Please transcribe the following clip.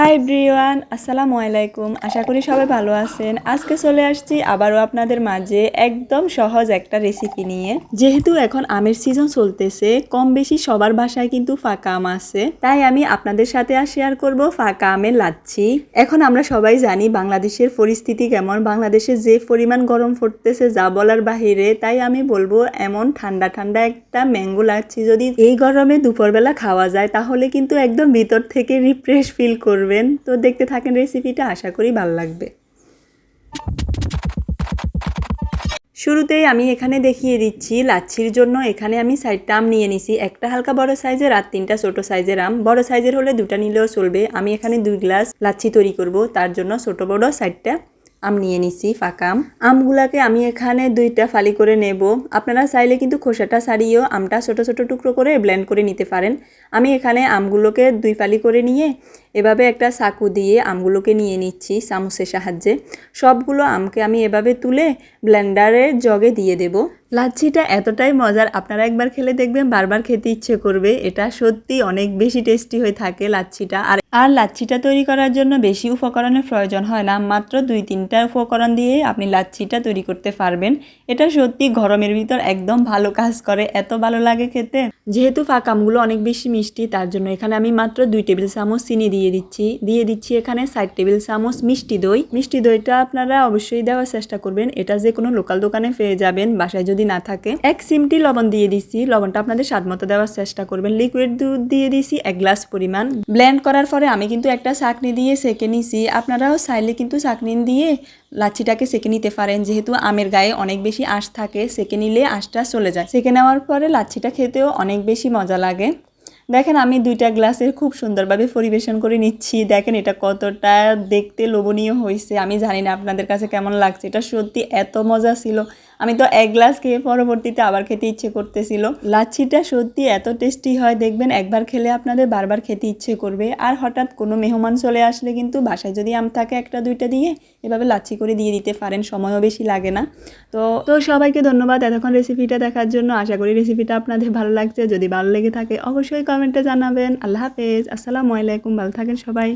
High ব্রিওয়ান আসসালামু আলাইকুম আশা করি সবাই ভালো আছেন। আজকে চলে আসছি আবারও আপনাদের মাঝে একদম সহজ একটা রেসিপি নিয়ে। যেহেতু এখন আমের সিজন চলতেছে কম বেশি সবার বাসায় কিন্তু ফাঁকা আম আছে। তাই আমি আপনাদের সাথে আর শেয়ার করব ফাঁকা আমের লাচ্ছি। এখন আমরা সবাই জানি বাংলাদেশের পরিস্থিতি কেমন। বাংলাদেশে যে পরিমাণ গরম পড়তেছে, যা বলার বাহিরে, তাই আমি বলব এমন ঠান্ডা ঠান্ডা একটা ম্যাঙ্গো লাচ্ছি। যদি এই গরমে দুপুরবেলা খাওয়া যায়, তাহলে কিন্তু একদম ভিতর থেকে রিফ্রেশ ফিল করবেন। তো দেখতে থাকেন রেসিপিটা আশা করি ভালো লাগবে। শুরুতেই আমি এখানে দেখিয়ে দিচ্ছি লাচ্ছির জন্য। এখানে আমি সাইডটা আম নিয়ে নিছি। একটা হালকা বড় সাইজের আর তিনটা ছোট সাইজের আম। বড় সাইজের হলে দুটা নিলেও চলবে। আমি এখানে দুই গ্লাস লাচ্ছি তৈরি করব। তার জন্য ছোট বড় সাইডটা আম নিয়ে নিছি, ফাঁকা আম। আমগুলাকে আমি এখানে দুইটা ফালি করে নেব। আপনারা চাইলে কিন্তু খোসাটা ছাড়িয়েও আমটা ছোট ছোট টুকরো করে ব্লেন্ড করে নিতে পারেন। আমি এখানে আমগুলোকে দুই ফালি করে নিয়ে এভাবে একটা চাকু দিয়ে আমগুলোকে নিয়ে নিচ্ছি চামচের সাহায্যে। সবগুলো আমকে আমি এভাবে তুলে ব্লেন্ডারের জগে দিয়ে দেব। লাচ্ছিটা এতটাই মজার, আপনারা একবার খেলে দেখবেন, বারবার খেতে ইচ্ছে করবে। এটা সত্যি অনেক বেশি টেস্টি হয়ে থাকে লাচ্ছিটা। আর আর লাচ্ছিটা তৈরি করার জন্য বেশি উপকরণের প্রয়োজন হয় না। মাত্র দুই তিনটা উপকরণ দিয়ে আপনি লাচ্ছিটা তৈরি করতে পারবেন। এটা সত্যি গরমের ভিতর একদম ভালো কাজ করে। এত ভালো লাগে খেতে। যেহেতু ফাঁকামগুলো অনেক বেশি মিষ্টি, তার জন্য এখানে আমি মাত্র দুই টেবিল চামচ চিনি দিয়ে দিচ্ছি। দিয়ে দিচ্ছি এখানে সাইড টেবিল চামচ, মিষ্টি দই। মিষ্টি দইটা আপনারা অবশ্যই দেওয়ার চেষ্টা করবেন। এটা যে কোনো লোকাল দোকানে পেয়ে যাবেন, বাসায় যদি না থাকে। এক সিমটি লবণ দিয়ে দিচ্ছি। লবণটা আপনাদের স্বাদ মতো দেওয়ার চেষ্টা করবেন। লিকুইড দুধ দিয়ে দিছি এক গ্লাস পরিমাণ। ব্লেন্ড করার পরে আমি কিন্তু একটা চাকনি দিয়ে সেকে নিছি। আপনারাও চাইলে কিন্তু চাকনি দিয়ে লাচ্ছিটাকে সেকে নিতে পারেন। যেহেতু আমের গায়ে অনেক বেশি আঁশ থাকে, সেকে নিলে আঁশটা চলে যায়। সেকে নেওয়ার পরে লাচ্ছিটা খেতেও অনেক বেশি মজা লাগে। দেখেন আমি দুইটা গ্লাসের খুব সুন্দরভাবে পরিবেশন করে নিচ্ছি। দেখেন এটা কতটা দেখতে লোভনীয় হয়েছে। আমি জানি না আপনাদের কাছে কেমন লাগছে। এটা সত্যি এত মজা ছিল। আমি তো এক গ্লাস খেয়ে পরবর্তীতে আবার খেতে ইচ্ছে করতেছিল। লাচ্ছিটা সত্যি এত টেস্টি হয়, দেখবেন একবার খেলে আপনাদের বারবার খেতে ইচ্ছে করবে। আর হঠাৎ কোনো মেহমান চলে আসলে কিন্তু বাসায় যদি আম থাকে একটা, দুইটা দিয়ে এভাবে লাচ্ছি করে দিয়ে দিতে পারেন, সময়ও বেশি লাগে না। তো তো সবাইকে ধন্যবাদ এতক্ষণ রেসিপিটা দেখার জন্য। আশা করি রেসিপিটা আপনাদের ভালো লাগছে। যদি ভালো লেগে থাকে অবশ্যই কমেন্টে জানাবেন। আল্লাহ হাফেজ। আসসালামু আলাইকুম। ভালো থাকেন সবাই।